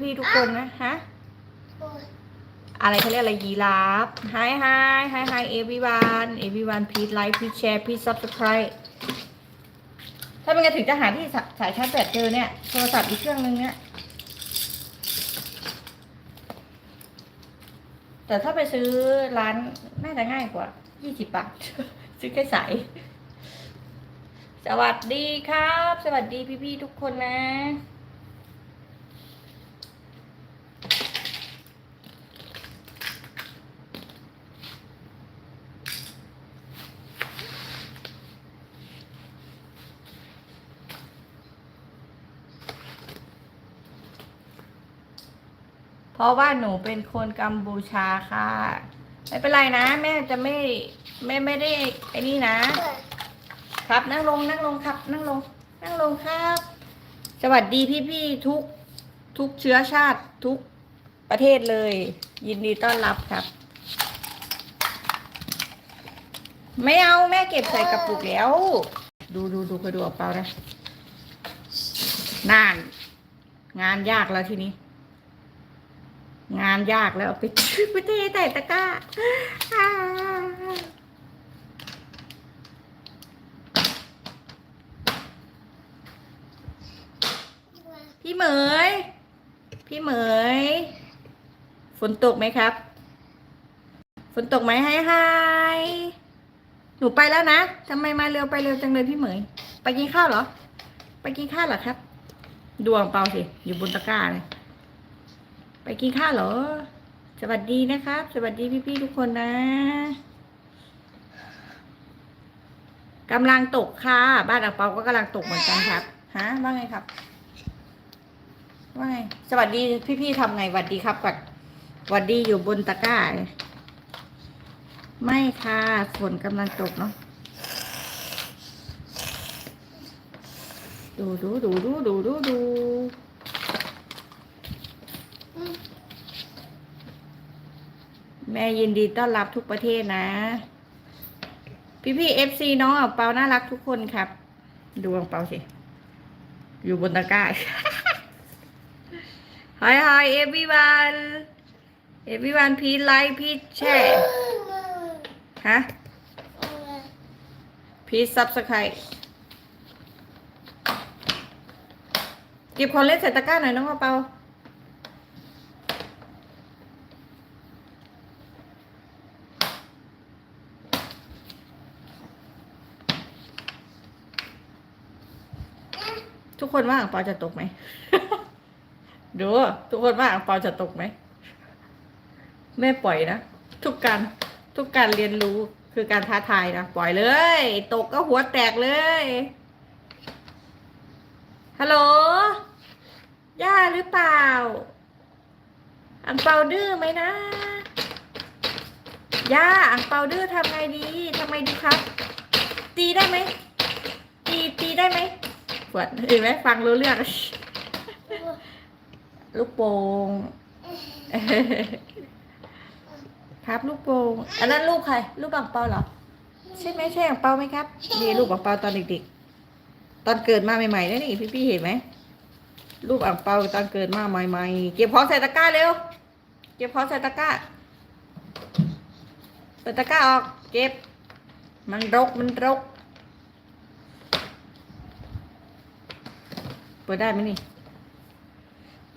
พี่ๆทุกคนนะฮะอะไรเขาเรียกอะไรยีราฟ Hi Hi Hi Hi everyone everyone please like please share please subscribe ถ้าเป็นไงถึงจะหาที่สสายชาร์จแบตเจอเนี่ย โทรศัพท์อีกเครื่องนึงเนี่ย แต่ถ้าไปซื้อร้านน่าจะง่ายกว่า20บาท ซื้อแค่สาย สวัสดีครับ สวัสดีพี่ๆทุกคนนะ ราะว่าหนูเป็นคนกัมพูชาค่ะ ไม่เป็นไรนะ แม่จะไม่ไม่ไม่ได้ไอ้นี่นะ ครับนั่งลงนั่งลงครับ นั่งลง นั่งลงครับ สวัสดีพี่ๆทุกทุกเชื้อชาติทุกประเทศเลย ยินดีต้อนรับครับ ไม่เอาแม่เก็บใส่กระปุกแล้ว ดูดูดูไปดูเอาเปล่านะนาน งานยากแล้วทีนี้ งานยากแล้วไปไปเทใส่ตะกร้าพี่เหมย พี่เหมย ฝนตกไหมครับ ฝนตกไหมให้ไฮหนูไปแล้วนะทำไมมาเร็วไปเร็วจังเลยพี่เหมย ไปกินข้าวเหรอ ไปกินข้าวเหรอครับ ดวงเปล่าสิ อยู่บนตะกร้าเลย กินข้าวเหรอ สวัสดีนะครับ สวัสดีพี่ๆทุกคนนะกำลังตกค่ะ บ้านอ่างเปาก็กำลังตกเหมือนกันครับฮะว่าไงครับ ว่าไง สวัสดีพี่ๆทำไงสวัสดีครับก่อนสวัสดีอยู่บนตะกร้าไม่ค่ะฝนกำลังตกเนาะดูดูดูดูดูดูดู แม่ยินดีต้อนรับทุกประเทศนะ พี่พี่เอฟซีน้องเปาน่ารักทุกคนครับ ดูอ่างเปาสิ อยู่บนตะกร้า Hi hi everyone everyone please like please share ฮะ please subscribe เก็บของเล่นใส่ตะกร้าหน่อยน้องอ่างเปา ทุกคนว่าอ่างเปาจะตกไหมดูทุกคนว่าอ่างเปาจะตกไหมแม่ปล่อยนะทุกการทุกการเรียนรู้คือการท้าทายนะปล่อยเลย ตกก็หัวแตกเลยฮัลโหลย่าหรือเปล่าอ่างเปาดื้อไหมนะย่าอ่างเปาดื้อทำไงดีทำไงดีครับ ตีได้ไหมตีตีได้ไหม ปวดเห็นไหมฟังรู้เรื่องลูกโป่งครับลูกโป่งอันนั้นลูกใคร ลูกบังเปาเหรอใช่ไหมใช่บังเปาไหมครับนี่ลูกบังเปาตอนเด็กๆ ตอนเกิดมาใหม่ๆนั่นนี่พี่ๆเห็นไหมลูกอังเปาตอนเกิดมาใหม่ๆเก็บของใส่ตะกร้าเร็วเก็บของใส่ตะกร้าเปิดตะกร้าออก เก็บ มันรกมันรก ปิดได้ไหมนี่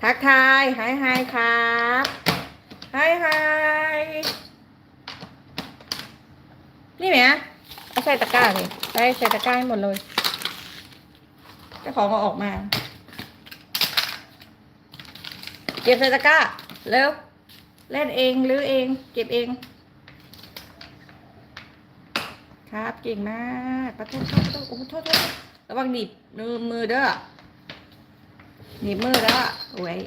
ทักทายหายหายครับหายหายนี่ไหมเอาใส่ตะกร้าเลยใส่ใส่ตะกร้าให้หมดเลยเจ้าของเอาออกมา เก็บใส่ตะกร้า เร็ว เล่นเองหรือเอง เก็บเอง ครับเก่งมากประตูโทษโทษโอ้โหโทษโทษระวังหนีบมือมือเด้อ หนีบมือแล้วโอ้ย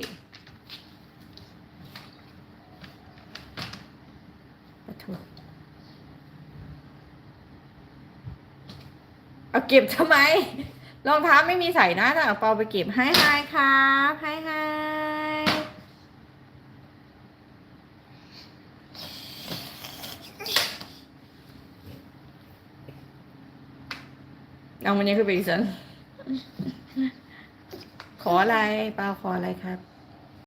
ปะโถเอาเก็บทำไม รองเท้าไม่มีใส่นะแต่เอาปาไปเก็บให้ไฮครับให้ไฮเอามันยังคือไปอีกสัน ขออะไรเปล่าขออะไรครับ